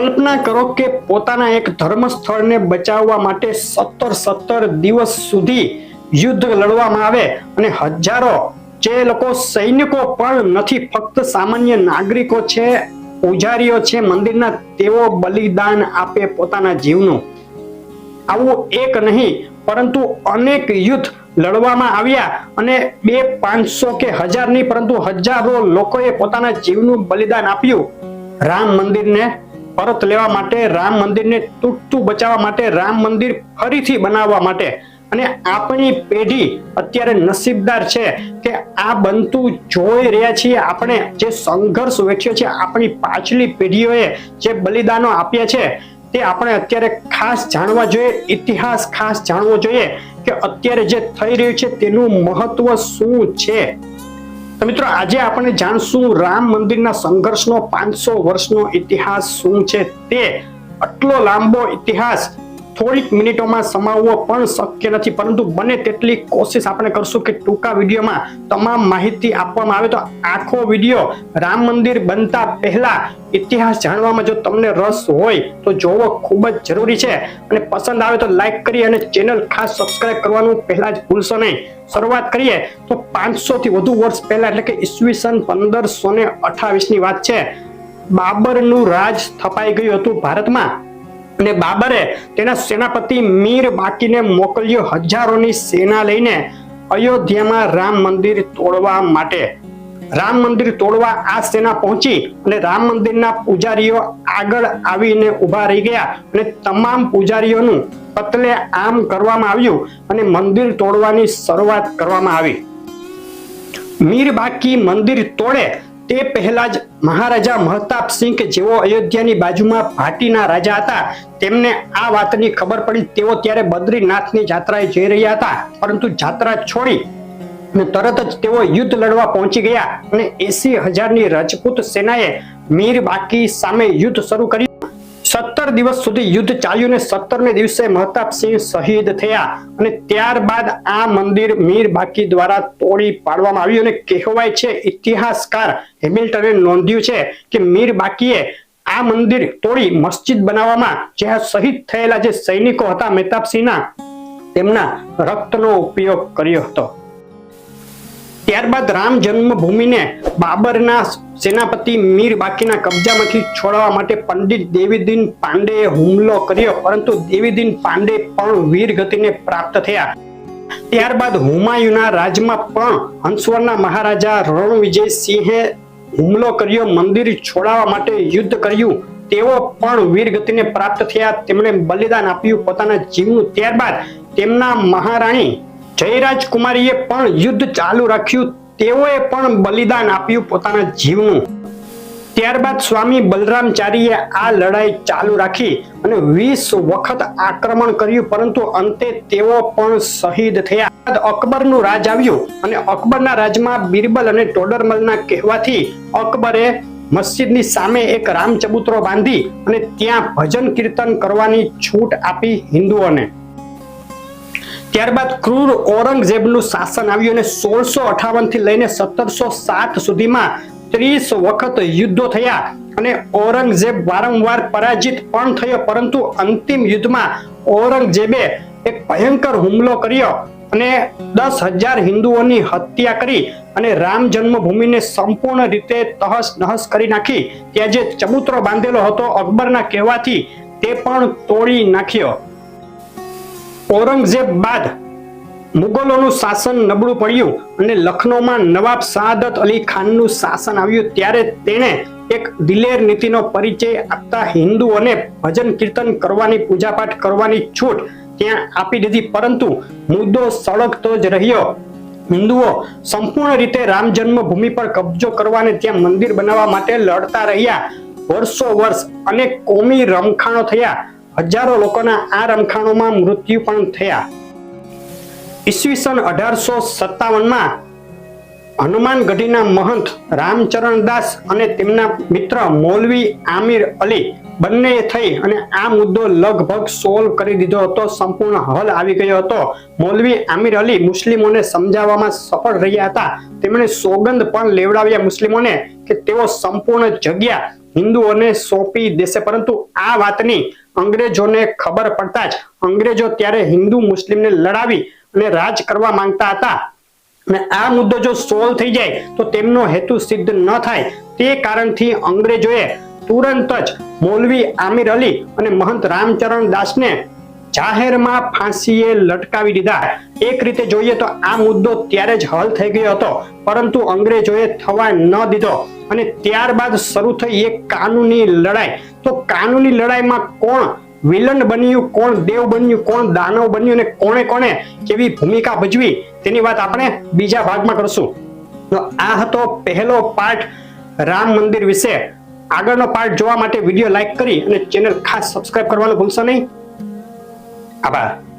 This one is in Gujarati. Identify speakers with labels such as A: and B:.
A: કલ્પના કરો કે પોતાના એક ધર્મ સ્થળને બચાવવા માટે સત્તર સત્તર દિવસ સુધી યુદ્ધ લડવામાં આવે અને હજારો જે લોકો સૈનિકો પણ નથી, ફક્ત સામાન્ય નાગરિકો છે, પૂજારીઓ છે, મંદિરના તેઓ બલિદાન આપે પોતાના જીવનું. આવું એક નહીં, પરંતુ અનેક યુદ્ધ લડવામાં આવ્યા અને બે પાંચસો કે હજાર નહીં પરંતુ હજારો લોકોએ પોતાના જીવનું બલિદાન આપ્યું. રામ મંદિરને પરત લેવા માટે રામ મંદિરને તૂટતું બચાવવા માટે રામ મંદિર ફરીથી બનાવવા માટે. અને આપણી પેઢી અત્યારે નસીબદાર છે કે આ બનતું જોઈ રહ્યા છીએ આપણે, જે સંઘર્ષ વેઠ્યો છે, આપણી પાછલી પેઢીઓએ જે બલિદાનો આપ્યા છે, તે આપણે અત્યારે ખાસ જાણવા જોઈએ, ઇતિહાસ ખાસ જાણવો જોઈએ કે અત્યારે જે થઈ રહ્યું છે તેનું મહત્વ શું છે? મિત્રો, આજે આપણે જાણશું રામ મંદિરના સંઘર્ષનો પાંચસો વર્ષનો ઇતિહાસ શું છે તે. આટલો લાંબો ઇતિહાસ થોડીક મિનિટોમાં સમાવવો પણ શક્ય નથી. પરંતુ બને તેટલી કોશિશ આપણે કરશું કે ટૂંકા વિડીયોમાં તમામ માહિતી આપવામાં આવે. તો આખો વીડિયો રામ મંદિર બનતા પહેલા ઇતિહાસ જાણવામાં જો તમને રસ હોય, તો જોવો ખૂબ જ જરૂરી છે. અને પસંદ આવે તો લાઈક કરી અને ચેનલ ખાસ સબસ્ક્રાઇબ કરવાનું પહેલા જ ભૂલશો નહીં. શરૂઆત કરીએ તો પાંચસો થી વધુ વર્ષ પહેલા, એટલે કે ઈસવીસન પંદરસો ને અઠાવીસની વાત છે. બાબરનું રાજ સ્થપાઈ ગયું હતું ભારતમાં. અને બાબરે તેના સેનાપતિ મીર બાકીને મોકલ્યો હજારોની સેના લઈને અયોધ્યામાં રામ મંદિર તોડવા માટે. રામ મંદિર તોડવા આ સેના પહોંચી અને રામ મંદિરના પૂજારીઓ આગળ આવીને ઊભા રહી ગયા અને તમામ પૂજારીઓનું પતલે આમ કરવામાં આવ્યું અને મંદિર તોડવાની શરૂઆત કરવામાં આવી. મીર બાકી મંદિર તોડે તે પહેલા જ મહારાજા મહતાબસિંહ જેઓ અયોધ્યાની બાજુમાં ભાટીના રાજા હતા, તેમને આ વાતની ખબર પડી. તેઓ ત્યારે બદ્રીનાથની જાત્રાએ જઈ રહ્યા હતા, પરંતુ જાત્રા છોડી અને તરત જ તેઓ યુદ્ધ લડવા પહોંચી ગયા અને એસી હજારની રાજપૂત સેનાએ મીર બાકી સામે યુદ્ધ શરૂ કર્યું સત્તર દિવસ સુધી યુદ્ધ ચાલ્યું ને સત્તરમે દિવસે મહતાબસિંહ શહીદ થયા અને ત્યારબાદ આ મંદિર મીર બાકી દ્વારા તોડી પાડવામાં આવ્યું અને કહેવાય છે, ઇતિહાસકાર હેમિલ્ટને નોંધ્યું છે કે મીર બાકીએ આ મંદિર તોડી મસ્જિદ બનાવવામાં જ્યાં શહીદ થયેલા જે સૈનિકો હતા મહેતાબસિંહના તેમના રક્તનો ઉપયોગ કર્યો હતો. ત્યારબાદ રામ જન્મભૂમિને બાબરના સેનાપતિ મીર બાકીના કબજામાંથી છોડાવવા માટે પંડિત દેવીદીન પાંડેએ હુમલો કર્યો, પરંતુ દેવીદીન પાંડે પણ વીર ગતિને પ્રાપ્ત થયા. ત્યારબાદ હુમાયુના રાજમાં પણ હંસવરના મહારાજા રણવિજય સિંહે હુમલો કર્યો, મંદિર છોડાવવા માટે યુદ્ધ કર્યું. તેઓ પણ વીર ગતિને પ્રાપ્ત થયા, તેમણે બલિદાન આપ્યું પોતાના જીવનું. ત્યારબાદ તેમના મહારાણી જયરાજ કુમારીએ પણ યુદ્ધ ચાલુ રાખ્યું. તેઓએ પણ બલિદાન આપ્યું પોતાના જીવનું. ત્યારબાદ સ્વામી બલરામચારીએ આ લડાઈ ચાલુ રાખી અને વીસ વખત આક્રમણ કર્યું, પરંતુ અંતે તેઓ પણ શહીદ થયા. અકબરનું રાજ આવ્યું અને અકબરના રાજમાં બિરબલ અને ટોડરમલના કહેવાથી અકબરે મસ્જિદની સામે એક રામ ચબૂતરો બાંધી અને ત્યાં ભજન કીર્તન કરવાની છૂટ આપી હિન્દુઓને. ત્યારબાદ ક્રૂર ઔરંગઝેબનું શાસન આવ્યું અને સોળસો અઠાવનથી લઈને સત્તરસો સાત સુધીમાં ત્રીસ વખત યુદ્ધો થયા અને ઔરંગઝેબ વારંવાર પરાજિત પણ થયો, પરંતુ અંતિમ યુદ્ધમાં ઔરંગઝેબે એક ભયંકર હુમલો કર્યો અને દસ હજાર હિન્દુઓની હત્યા કરી અને રામ જન્મભૂમિને સંપૂર્ણ રીતે તહસ નહસ કરી નાખી. ત્યાં જે ચબૂતરો બાંધેલો હતો, અકબરના કહેવાથી તે પણ તોડી નાખ્યો. ઔરંગઝેબ બાદ મુગલોનું શાસન નબળું પડ્યું અને લખનૌમાં નવાબ સાદત અલી ખાનનું શાસન આવ્યું, ત્યારે તેણે એક દિલેર નીતિનો પરિચય આપતા હિન્દુઓને ભજન કીર્તન કરવાની, પૂજાપાઠ કરવાની છૂટ ત્યાં આપી દીધી. પરંતુ મુદ્દો સળગતો જ રહ્યો. હિન્દુઓ સંપૂર્ણ રીતે રામ જન્મભૂમિ પર કબજો કરવાને ત્યાં મંદિર બનાવવા માટે લડતા રહ્યા. વર્ષો વર્ષ અનેક કોમી રમખાણો થયા. હજારો લોકોના આ રમખાણોમાં મૃત્યુ પણ થયા. ઈસવીસન અઢારસો સત્તાવનમાં હનુમાનગઢીના મહંત રામચરણદાસ અને તેમના મિત્ર મૌલવી આમિર અલી બંને થઈ અને આ મુદ્દો લગભગ સોલ્વ કરી દીધો હતો, સંપૂર્ણ હલ આવી ગયો હતો. મૌલવી આમિર અલી મુસ્લિમોને સમજાવવામાં સફળ રહ્યા હતા. તેમણે સોગંદ પણ લેવડાવ્યા મુસ્લિમોને કે તેઓ સંપૂર્ણ જગ્યા હિન્દુઓને સોંપી દેશે. પરંતુ આ વાતની અંગ્રેજોને ખબર પડતા જ અંગ્રેજો ત્યારે હિન્દુ મુસ્લિમને લડાવી અને રાજ કરવા માંગતા હતા. અને આ મુદ્દો જો સોલ્વ થઈ જાય, તો તેમનો હેતુ સિદ્ધ ન થાય. તે કારણથી અંગ્રેજોએ તુરંત જ મૌલવી આમિર અલી અને મહંત રામચરણ દાસને જાહેરમાં ફાંસીએ લટકાવી દીધા. એક રીતે જોઈએ તો આ મુદ્દો ત્યારે જ હલ થઈ ગયો હતો, પરંતુ અંગ્રેજોએ થવા ન દીધો. અને ત્યારબાદ શરૂ થઈ એક કાનૂની લડાઈ. તો કાનૂની લડાઈમાં કોણ વિલન બન્યું, કોણ દેવ બન્યું, કોણ દાનવ બન્યું અને કોણે કોણે કેવી ભૂમિકા ભજવી, તેની વાત આપણે બીજા ભાગમાં કરશું. તો આ હતો પહેલો પાર્ટ રામ મંદિર વિશે. આગળનો પાર્ટ જોવા માટે વીડિયો લાઈક કરી અને ચેનલ ખાસ સબસ્ક્રાઇબ કરવાનું ભૂલશો નહીં. 阿半